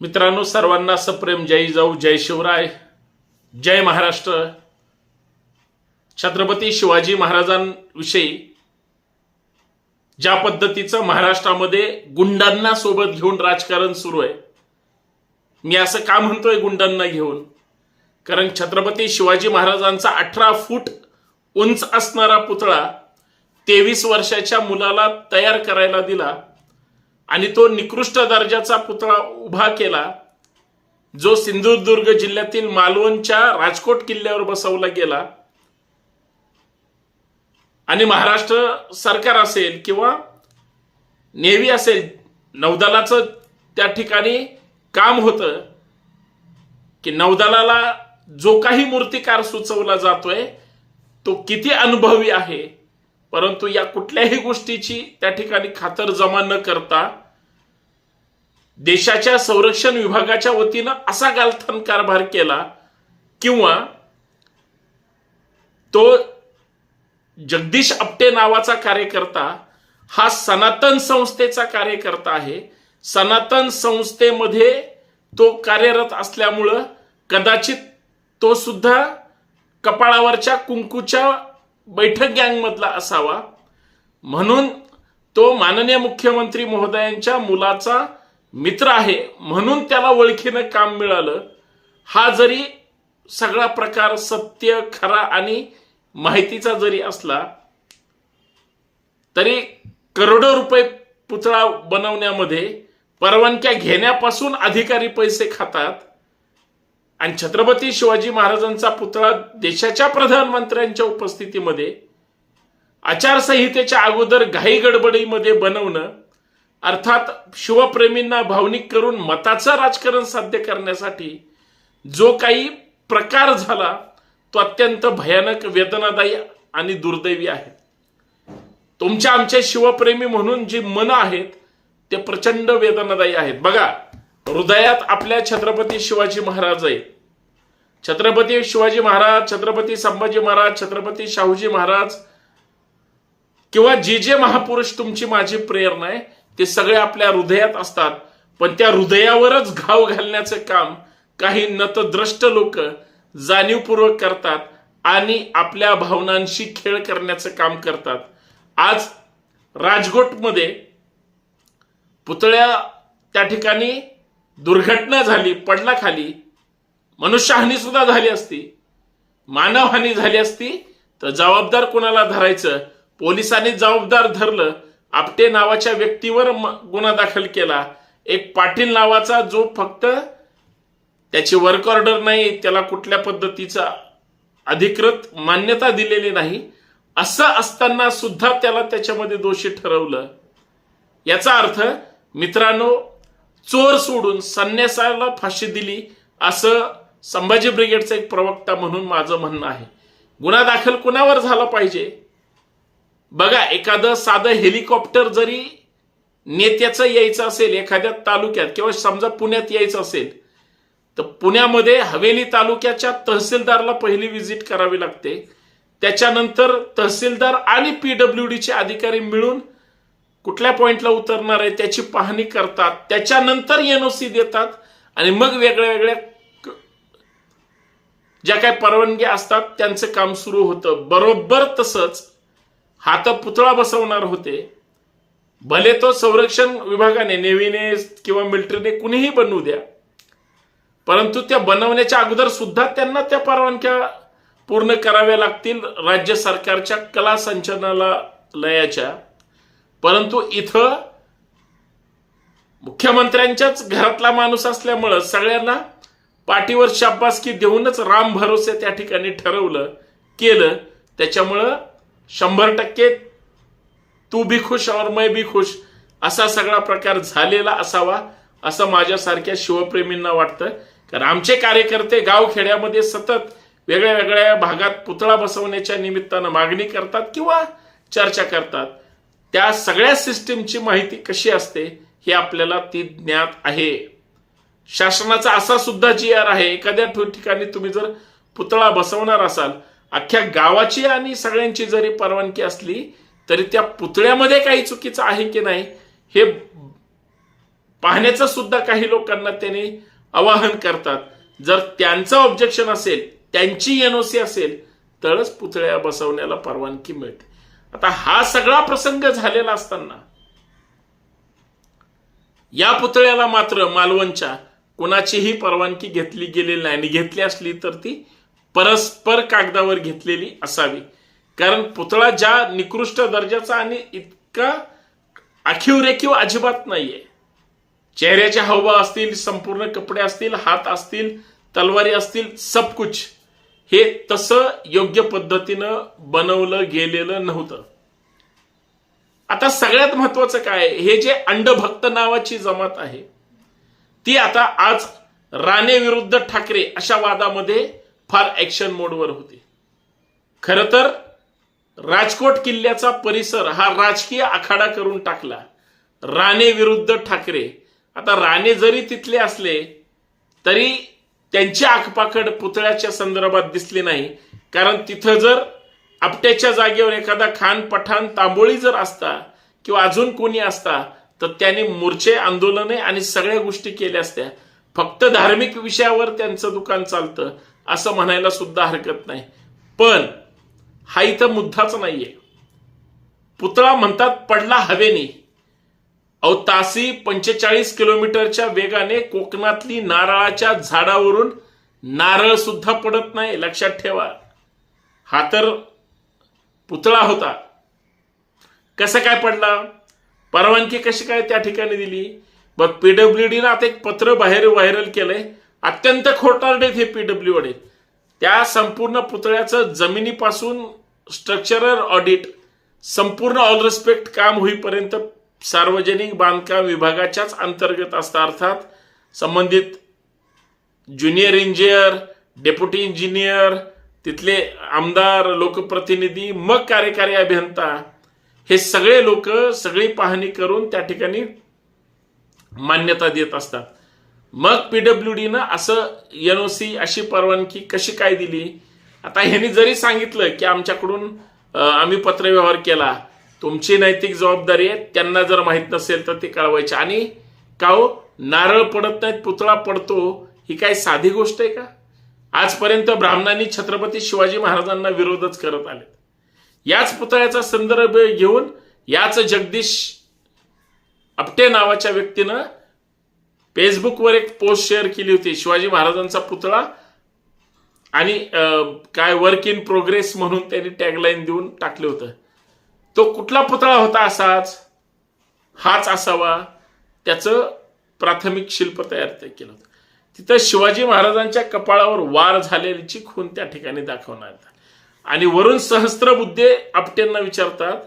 मित्रांनो सर्वांना सप्रेम जय जाऊ जय शिवराय. जय महाराष्ट्र. छत्रपती शिवाजी महाराजांविषयी ज्या पद्धतीचं महाराष्ट्रामध्ये गुंडांना सोबत घेऊन राजकारण सुरू आहे मी असं का म्हणतोय गुंडांना घेऊन? कारण छत्रपती शिवाजी महाराजांचा अठरा फूट उंच असणारा पुतळा तेवीस वर्षाच्या मुलाला तयार करायला दिला. आणि तो निकृष्ट दर्जाचा पुतळा उभा केला जो सिंधुदुर्ग जिल्ह्यातील मालवणच्या राजकोट किल्ल्यावर बसवला गेला. आणि महाराष्ट्र सरकार असेल किंवा नेव्ही असेल नौदलाचं त्या ठिकाणी काम होतं की नौदलाला जो काही मूर्तिकार सुचवला जातोय तो किती अनुभवी आहे परंतु या कुठल्याही गोष्टीची त्या ठिकाणी खातर जमा न करता देशाच्या संरक्षण विभागाच्या वतीनं असा गालथान कारभार केला किंवा तो जगदीश आपटे नावाचा कार्यकर्ता हा सनातन संस्थेचा कार्यकर्ता आहे. सनातन संस्थेमध्ये तो कार्यरत असल्यामुळं कदाचित तो सुद्धा कपाळावरच्या कुंकूच्या बैठक गँगमधला असावा. म्हणून तो माननीय मुख्यमंत्री महोदयांच्या मुलाचा मित्र आहे. म्हणून त्याला ओळखीनं काम मिळालं. हा जरी सगळा प्रकार सत्य खरा आणि माहितीचा जरी असला तरी करोडो रुपये पुतळा बनवण्यामध्ये परवानग्या घेण्यापासून अधिकारी पैसे खातात. आणि छत्रपती शिवाजी महाराजांचा पुतळा देशाच्या प्रधानमंत्र्यांच्या उपस्थितीमध्ये आचारसंहितेच्या अगोदर घाई गडबडीमध्ये बनवणं अर्थात शिवप्रेमींना भावनिक करून मताचं राजकारण साध्य करण्यासाठी जो काही प्रकार झाला तो अत्यंत भयानक वेदनादायी आणि दुर्दैवी आहे. तुमच्या आमचे शिवप्रेमी म्हणून जी मन आहेत ते प्रचंड वेदनादायी आहेत. बघा हृदयात आपल्या छत्रपती शिवाजी महाराज आहे. छत्रपती शिवाजी महाराज छत्रपती संभाजी महाराज छत्रपती शाहूजी महाराज किंवा जे जे महापुरुष तुमची माझी प्रेरणा आहे ते सगळे आपल्या हृदयात असतात. पण त्या हृदयावरच घाव घालण्याचं काम काही नतद्रष्ट लोक जाणीवपूर्वक करतात आणि आपल्या भावनांशी खेळ करण्याचं काम करतात. आज राजकोटमध्ये पुतळ्या त्या ठिकाणी दुर्घटना झाली पडला खाली मनुष्यहानी सुद्धा झाली असती मानवहानी झाली असती तर जबाबदार कोणाला धरायचं? पोलिसांनी जबाबदार धरलं आपटे नावाच्या व्यक्तीवर म- गुन्हा दाखल केला. एक पाटील नावाचा जो फक्त त्याची वर्क ऑर्डर नाही त्याला कुठल्या पद्धतीचा अधिकृत मान्यता दिलेली नाही असं असताना सुद्धा त्याला त्याच्यामध्ये दोषी ठरवलं. याचा अर्थ मित्रांनो चोर सोडून संन्यासाला फाशी दिली असं संभाजी ब्रिगेडचा एक प्रवक्ता म्हणून माझं म्हणणं आहे. गुन्हा दाखल कुणावर झाला पाहिजे? बघा एखादं साधं हेलिकॉप्टर जरी नेत्याचं यायचं असेल एखाद्या तालुक्यात किंवा समजा पुण्यात यायचं असेल तर पुण्यामध्ये हवेली तालुक्याच्या तहसीलदारला पहिली व्हिजिट करावी लागते. त्याच्यानंतर तहसीलदार आणि पीडब्ल्यू चे अधिकारी मिळून कुठल्या पॉईंटला उतरणार आहे त्याची पाहणी करतात त्याच्यानंतर एनओसी देतात आणि मग वेगळ्या वेगळ्या ज्या काही परवानग्या असतात त्यांचं काम सुरू होतं. बरोबर तसंच हात पुतळा बसवणार होते. भले तो संरक्षण विभागाने नेव्हीने किंवा मिलिटरीने कुणीही बनवू द्या. परंतु त्या बनवण्याच्या अगोदर सुद्धा त्यांना त्या परवानग्या पूर्ण कराव्या लागतील राज्य सरकारच्या कला संचालनालयाच्या. परंतु इथं मुख्यमंत्र्यांच्याच घरातला माणूस असल्यामुळं सगळ्यांना पाठीवर शाबासकी देऊनच राम भरोसे त्या ठिकाणी ठरवलं केलं. त्याच्यामुळं शंभर टक्के तू भी खुश और मैं भी खुश असा सगळा प्रकार झालेला असावा असं माझ्यासारख्या शिवप्रेमींना वाटतं. कारण आमचे कार्यकर्ते गावखेड्यामध्ये सतत वेगळ्या वेगळ्या भागात पुतळा बसवण्याच्या निमित्तानं मागणी करतात किंवा चर्चा करतात. त्या सगळ्या सिस्टीमची माहिती कशी असते हे आपल्याला ती ज्ञात आहे. शासनाचा असा सुद्धा जी आर आहे एखाद्या ठिकाणी तुम्ही जर पुतळा बसवणार असाल अख्ख्या गावाची आणि सगळ्यांची जरी परवानगी असली तरी त्या पुतळ्यामध्ये काही चुकीचं आहे की नाही हे पाहण्याचं सुद्धा काही लोकांना त्याने आवाहन करतात. जर त्यांचं ऑब्जेक्शन असेल त्यांची एनओसी असेल तरच पुतळ्या बसवण्याला परवानगी मिळते. आता हा सगळा प्रसंग झालेला असताना या पुतळ्याला मात्र मालवणच्या कोणाचीही परवानगी घेतली गेलेली नाही. आणि घेतली असली तर ती परस्पर कागदावर घेतलेली असावी. कारण पुतळा ज्या निकृष्ट दर्जाचा आणि इतका आखीव रेखीव अजिबात नाहीये. चेहऱ्याचे हावभाव असतील संपूर्ण कपडे असतील हात असतील तलवारी असतील सब कुछ. हे तसं योग्य पद्धतीनं बनवलं गेलेलं नव्हतं. आता सगळ्यात महत्वाचं काय? हे जे अंडभक्त नावाची जमात आहे ती आता आज राणे विरुद्ध ठाकरे अशा वादामध्ये फार ऍक्शन मोडवर होती. खर तर राजकोट किल्ल्याचा परिसर हा राजकीय आखाडा करून टाकला. राणे विरुद्ध ठाकरे. आता राणे जरी तिथले असले तरी त्यांची आखपाखड पुतळ्याच्या संदर्भात दिसली नाही. कारण तिथं जर आपट्याच्या जागेवर एखादा खान पठाण तांबोळी जर असता किंवा अजून कोणी असता तर त्याने मोर्चे आंदोलने आणि सगळ्या गोष्टी केल्या असत्या. फक्त धार्मिक विषयावर त्यांचं दुकान चालतं असं म्हणायला सुद्धा हरकत नाही. पण हा इथं मुद्दाच नाहीये. पुतळा म्हणतात पडला हवेने. अहो तासी पंचेचाळीस किलोमीटरच्या वेगाने कोकणातली नारळाच्या झाडावरून नारळ सुद्धा पडत नाही लक्षात ठेवा. हा तर पुतळा होता. कसं काय पडला? परवानगी कशी काय त्या ठिकाणी दिली? बर पीडब्ल्यूडीनं आता एक पत्र बाहेर व्हायरल केलंय. अत्यंत खोटारडे हे पीडब्ल्यू डी त्या संपूर्ण पुतळ्याचं जमिनीपासून स्ट्रक्चरल ऑडिट संपूर्ण ऑल रिस्पेक्ट काम होईपर्यंत सार्वजनिक बांधकाम विभागाच्याच अंतर्गत असतं. अर्थात संबंधित ज्युनियर इंजिनियर डेप्युटी इंजिनियर तिथले आमदार लोकप्रतिनिधी मग कार्यकारी अभियंता हे सगळे लोक सगळी पाहणी करून त्या ठिकाणी मान्यता देत असतात. मग पीडब्ल्यू डीनं असं एन ओ सी अशी परवानगी कशी काय दिली? आता ह्यांनी जरी सांगितलं की आमच्याकडून आम्ही पत्रव्यवहार केला तुमची नैतिक जबाबदारी आहे त्यांना जर माहीत नसेल तर ते कळवायची. आणि का हो? नारळ पडत नाहीत पुतळा पडतो. ही काय साधी गोष्ट आहे का? आजपर्यंत ब्राह्मणांनी छत्रपती शिवाजी महाराजांना विरोधच करत आले याच पुतळ्याचा संदर्भ घेऊन याच जगदीश आपटे नावाच्या व्यक्तीनं फेसबुकवर एक पोस्ट शेअर केली होती शिवाजी महाराजांचा पुतळा आणि काय वर्क इन प्रोग्रेस म्हणून त्यांनी टॅगलाईन देऊन टाकलं होतं. तो कुठला पुतळा होता असाच? हाच असावा. त्याचं प्राथमिक शिल्प तयार केलं होतं. तिथं शिवाजी महाराजांच्या कपाळावर वार झालेलीची खून त्या ठिकाणी दाखवण्यात आणि वरून सहस्त्रबुद्धे आपट्यांना विचारतात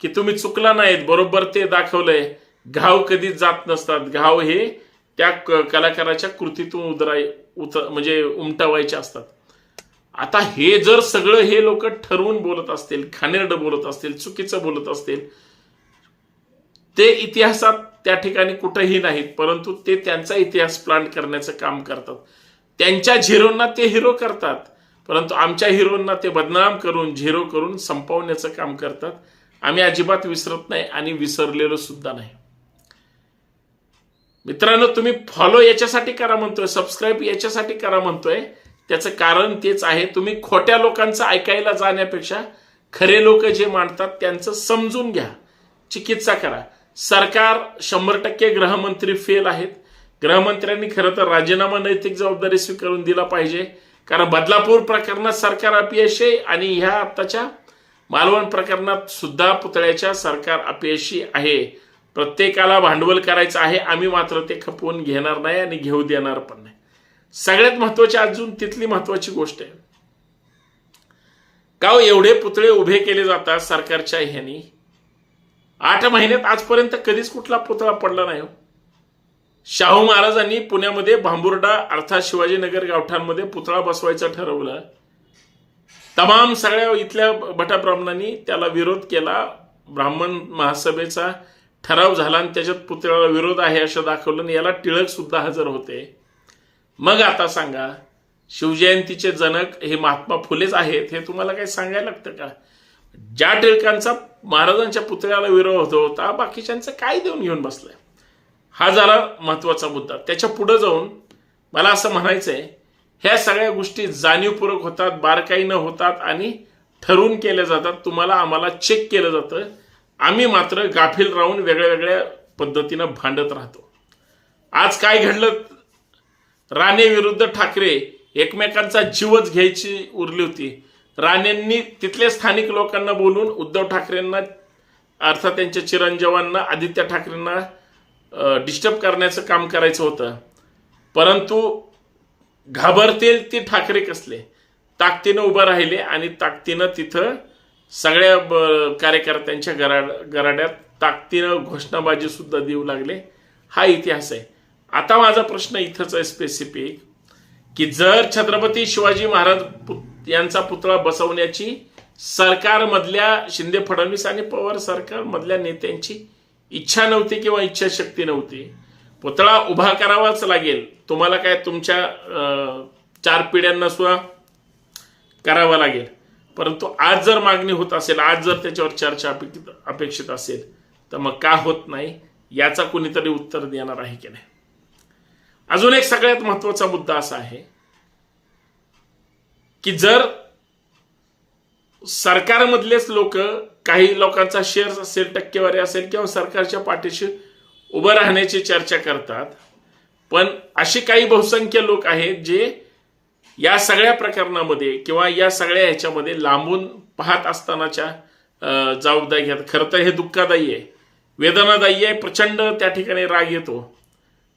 की तुम्ही चुकला नाहीत बरोबर ते दाखवलंय. घाव कधीच जात नसतात. घाव हे त्या कलाकाराच्या कृतीतून उदराय उत म्हणजे उमटवायचे असतात. आता हे जर सगळं हे लोक ठरवून बोलत असतील खानेरड बोलत असतील चुकीचं बोलत असतील ते इतिहासात त्या ठिकाणी कुठेही नाहीत परंतु ते त्यांचा इतिहास प्लांट करण्याचं काम करतात. त्यांच्या झिरोंना ते हिरो करतात परंतु आमच्या हिरोंना ते बदनाम करून झिरो करून संपवण्याचं काम करतात. आम्ही अजिबात विसरत नाही आणि विसरलेलो सुद्धा नाही. मित्रांनो तुम्ही फॉलो याच्यासाठी करा म्हणतोय सबस्क्राईब याच्यासाठी करा म्हणतोय. त्याचं कारण तेच आहे तुम्ही खोट्या लोकांचं ऐकायला जाण्यापेक्षा खरे लोक जे मांडतात त्यांचं समजून घ्या चिकित्सा करा. सरकार शंभर टक्के गृहमंत्री फेल आहेत. गृहमंत्र्यांनी खरं तर राजीनामा नैतिक जबाबदारी स्वीकारून दिला पाहिजे. कारण बदलापूर प्रकरणात सरकार अपयशी आणि ह्या आत्ताच्या मालवण प्रकरणात सुद्धा पुतळ्याच्या सरकार अपयशी आहे. प्रत्येकाला भांडवल करायचं आहे आम्ही मात्र ते खपवून घेणार नाही आणि घेऊ देणार पण नाही. सगळ्यात महत्वाची अजून तिथली महत्वाची गोष्ट आहे. का हो, एवढे पुतळे उभे केले जातात सरकारच्या ह्यानी? आठ महिन्यात आजपर्यंत कधीच कुठला पुतळा पडला नाही हो. शाहू महाराजांनी पुण्यामध्ये भांबुर्डा अर्थात शिवाजीनगर गावठांमध्ये पुतळा बसवायचं ठरवलं. तमाम सगळ्या इथल्या भटाब्राह्मणांनी त्याला विरोध केला. ब्राह्मण महासभेचा ठराव झाला आणि त्याच्यात पुतळ्याला विरोध आहे असं दाखवलं आणि याला टिळक सुद्धा हजर होते. मग आता सांगा शिवजयंतीचे जनक हे महात्मा फुलेच आहेत हे तुम्हाला काही सांगायला लागतं का? ज्या टिळकांचा महाराजांच्या पुतळ्याला विरोध होता बाकीच्यांचं काय देऊन घेऊन बसलाय? हा झाला महत्त्वाचा मुद्दा. त्याच्या पुढे जाऊन मला असं म्हणायचं आहे ह्या सगळ्या गोष्टी जाणीवपूर्वक होतात बारकाई न होतात आणि ठरवून केल्या जातात. तुम्हाला आम्हाला चेक केलं जातं. आम्ही मात्र गाफील राहून वेगळ्या वेगळ्या पद्धतीनं भांडत राहतो. आज काय घडलं? राणे विरुद्ध ठाकरे एकमेकांचा जीवच घ्यायची उरली होती. राणेंनी तिथल्या स्थानिक लोकांना बोलून उद्धव ठाकरेंना अर्थात त्यांच्या चिरंजीवांना आदित्य ठाकरेंना डिस्टर्ब करण्याचं काम करायचं होतं. परंतु घाबरतील ती ठाकरे कसले? ताकदीनं उभं राहिले आणि ताकदीनं तिथं सगळ्या ब- कार्यकर्त्यांच्या गराड गराड्यात ताकदीनं घोषणाबाजी सुद्धा देऊ लागले. हा इतिहास आहे. आता माझा प्रश्न इथंच आहे स्पेसिफिक की जर छत्रपती शिवाजी महाराज पु- यांचा पुतळा बसवण्याची सरकारमधल्या शिंदे फडणवीस आणि पवार सरकारमधल्या नेत्यांची इच्छा नव्हती किंवा इच्छाशक्ती नव्हती पुतळा उभा करावाच लागेल. तुम्हाला काय तुमच्या चार पिढ्यांना सुद्धा करावा लागेल. परंतु आज जर मागणी होत असेल आज जर त्याच्यावर चर्चा अपेक्षित अपेक्षित असेल तर मग का होत नाही याचा कुणीतरी उत्तर देणार आहे की नाही? अजून एक सगळ्यात महत्त्वाचा मुद्दा असा आहे की जर सरकारमधलेच लोक काही लोकांचा शेअर असेल टक्केवारी असेल किंवा सरकारच्या पाठीशी उभं राहण्याची चर्चा करतात पण अशी काही बहुसंख्य लोक आहेत जे या सगळ्या प्रकरणामध्ये किंवा या सगळ्या ह्याच्यामध्ये लांबून पाहत असतानाच्या जबाबदारी घेतात. खरं तर हे दुःखदायी आहे. वेदनादायी आहे प्रचंड त्या ठिकाणी राग येतो.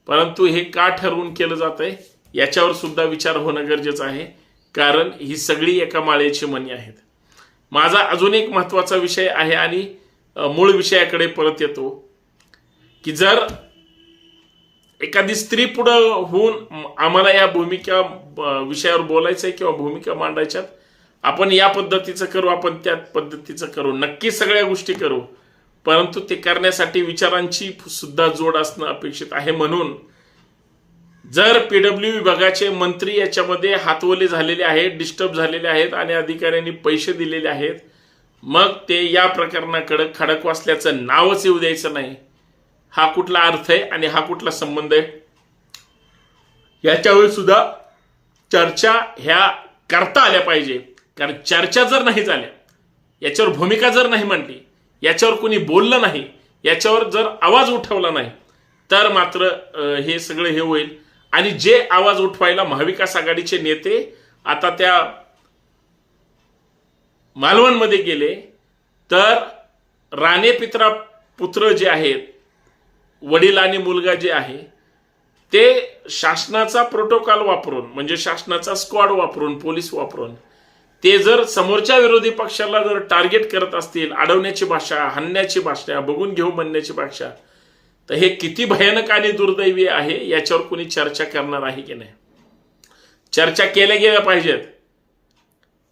परंतु हे का ठरवून केलं जात आहे याच्यावर सुद्धा विचार होणं गरजेचं आहे कारण ही सगळी एका माळेची मनी आहेत. माझा अजून एक महत्त्वाचा विषय आहे आणि मूळ विषयाकडे परत येतो की जर एखादी स्त्री पुढं होऊन आम्हाला या भूमिका विषयावर विषयावर बोलायचंय किंवा भूमिका मांडायच्यात आपण या पद्धतीचं करू आपण त्या पद्धतीचं करू नक्की सगळ्या गोष्टी करू परंतु ते करण्यासाठी विचारांची सुद्धा जोड असणं अपेक्षित आहे म्हणून जर पीडब्ल्यू विभागाचे मंत्री याच्यामध्ये हातवले झालेले आहेत डिस्टर्ब झालेले आहेत आणि अधिकाऱ्यांनी पैसे दिलेले आहेत मग ते या प्रकरणाकडे खडक वाचल्याचं नावच येऊ द्यायचं नाही. हा कुठला अर्थ आहे आणि हा कुठला संबंध आहे? याच्यावर सुद्धा चर्चा ह्या करता आल्या पाहिजे. कारण चर्चा जर नाही झाल्या याच्यावर भूमिका जर नाही मांडली याच्यावर कोणी बोललं नाही याच्यावर जर आवाज उठवला नाही तर मात्र हे सगळं हे होईल. आणि जे आवाज उठवायला महाविकास आघाडीचे नेते आता त्या मालवणमध्ये गेले तर राणे पित्रा पुत्र जे आहेत वडील आणि मुलगा जे आहे ते शासनाचा प्रोटोकॉल वापरून म्हणजे शासनाचा स्क्वॉड वापरून पोलीस वापरून ते जर समोरच्या विरोधी पक्षाला जर टार्गेट करत असतील अडवण्याची भाषा हाणण्याची भाषा बघून घेऊ म्हणण्याची भाषा तर हे किती भयानक आणि दुर्दैवी आहे याच्यावर कोणी चर्चा करणार आहे की नाही? चर्चा केल्या गेल्या पाहिजेत.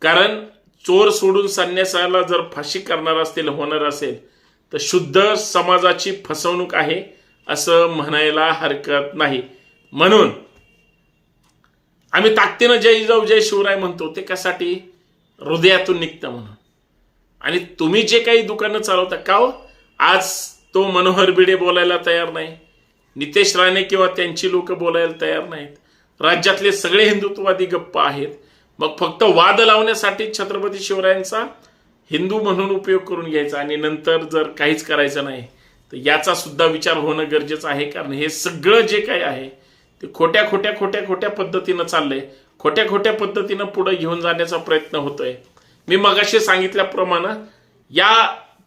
कारण चोर सोडून संन्यासाला जर फाशी करणार असतील होणार असेल तर शुद्ध समाजाची फसवणूक आहे असं म्हणायला हरकत नाही. म्हणून आम्ही ताकदीनं जय जाऊ जय शिवराय म्हणतो ते कशासाठी? हृदयातून निघतं म्हणून. आणि तुम्ही जे काही दुकानं चालवता का हो? आज तो मनोहर भिडे बोलायला तयार नाही. नितेश राणे किंवा त्यांची लोक बोलायला तयार नाहीत. राज्यातले सगळे हिंदुत्ववादी गप्प आहेत. मग फक्त वाद लावण्यासाठी छत्रपती शिवरायांचा हिंदू म्हणून उपयोग करून घ्यायचा आणि नंतर जर काहीच करायचं नाही तर याचा सुद्धा विचार होणं गरजेचं आहे. कारण हे सगळं जे काही आहे ते खोट्या खोट्या खोट्या खोट्या पद्धतीनं चाललंय. खोट्या खोट्या पद्धतीनं पुढे घेऊन जाण्याचा प्रयत्न होतोय. मी मगाशी सांगितल्याप्रमाणे या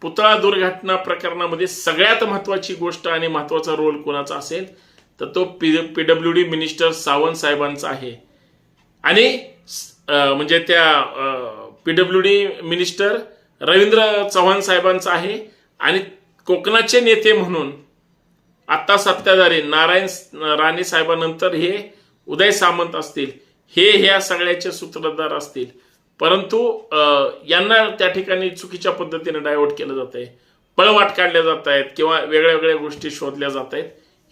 पुतळा दुर्घटना प्रकरणामध्ये सगळ्यात महत्वाची गोष्ट आणि महत्त्वाचा रोल कोणाचा असेल तर तो P PW D minister Sawant साहेबांचा आहे. आणि म्हणजे त्या PW D minister Ravindra Chavan साहेबांचा आहे आणि कोकणाचे नेते म्हणून आत्ता सत्ताधारी नारायण राणे साहेबांनंतर हे उदय सामंत असतील. हे ह्या सगळ्याचे सूत्रधार असतील. परंतु अं, यांना त्या ठिकाणी चुकीच्या पद्धतीने डायव्हर्ट केलं जात आहे पळवाट काढल्या जात आहेत किंवा वेगळ्या वेगळ्या गोष्टी शोधल्या जात आहेत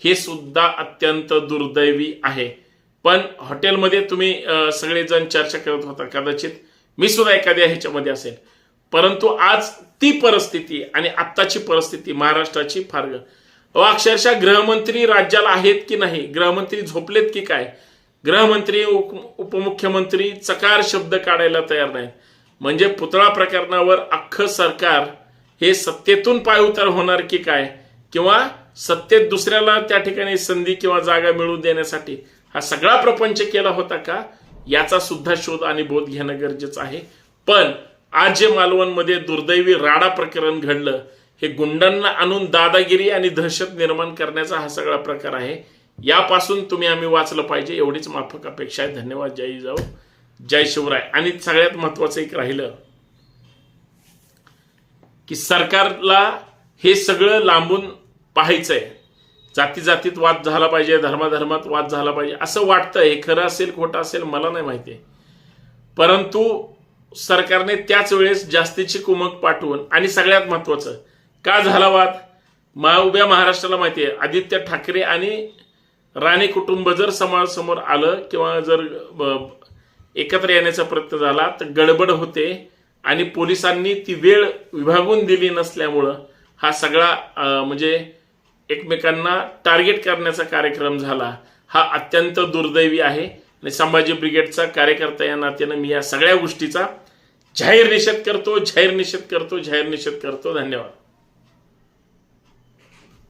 हे सुद्धा अत्यंत दुर्दैवी आहे. पण हॉटेलमध्ये तुम्ही सगळेजण चर्चा करत होता कदाचित. मी सुद्धा एखाद्या ह्याच्यामध्ये असेल. परंतु आज ती परिस्थिती आणि आत्ताची परिस्थिती महाराष्ट्राची फार अक्षरशः गृहमंत्री राज्याला आहेत की नाही? गृहमंत्री झोपलेत की काय? गृहमंत्री उप- उपमुख्यमंत्री चकार शब्द काढायला तयार नाही म्हणजे पुतळा प्रकरणावर अख्खं सरकार हे सत्तेतून पायउतार होणार की काय? किंवा सत्तेत दुसऱ्याला त्या ठिकाणी संधी किंवा जागा मिळवून देण्यासाठी हा सगळा प्रपंच केला होता का? याचा सुद्धा शोध आणि बोध घेणं गरजेचं आहे. पण आज जे मालवणमध्ये दुर्दैवी राडा प्रकरण घडलं. हे गुंडांना आणून दादागिरी आणि दहशत निर्माण करण्याचा हा सगळा प्रकार आहे. यापासून तुम्ही आम्ही वाचलं पाहिजे. एवढीच माफक अपेक्षा आहे. धन्यवाद जय जाऊ जय शिवराय. आणि सगळ्यात महत्वाचं एक राहिलं की सरकारला हे सगळं लांबून पाहायचंय. जाती जातीत वाद झाला पाहिजे धर्माधर्मात वाद झाला पाहिजे. असं वाटतं हे खरं असेल खोटं असेल मला नाही माहिती. परंतु सरकारने त्याच वेळेस जास्तीची कुमक पाठवून आणि सगळ्यात महत्वाचं का झाला वाद? मा उभ्या महाराष्ट्राला माहिती आहे आदित्य ठाकरे आणि राणे कुटुंब जर समाजासमोर आलं किंवा जर एकत्र येण्याचा प्रयत्न झाला तर गडबड होते आणि पोलिसांनी ती वेळ विभागून दिली नसल्यामुळं हा सगळा म्हणजे एकमेकांना टार्गेट करण्याचा कार्यक्रम झाला. हा अत्यंत दुर्दैवी आहे आणि संभाजी ब्रिगेडचा कार्यकर्ता या नात्यानं मी या सगळ्या गोष्टीचा जाहीर निषेध करतो जाहीर निषेध करतो जाहीर निषेध करतो. धन्यवाद.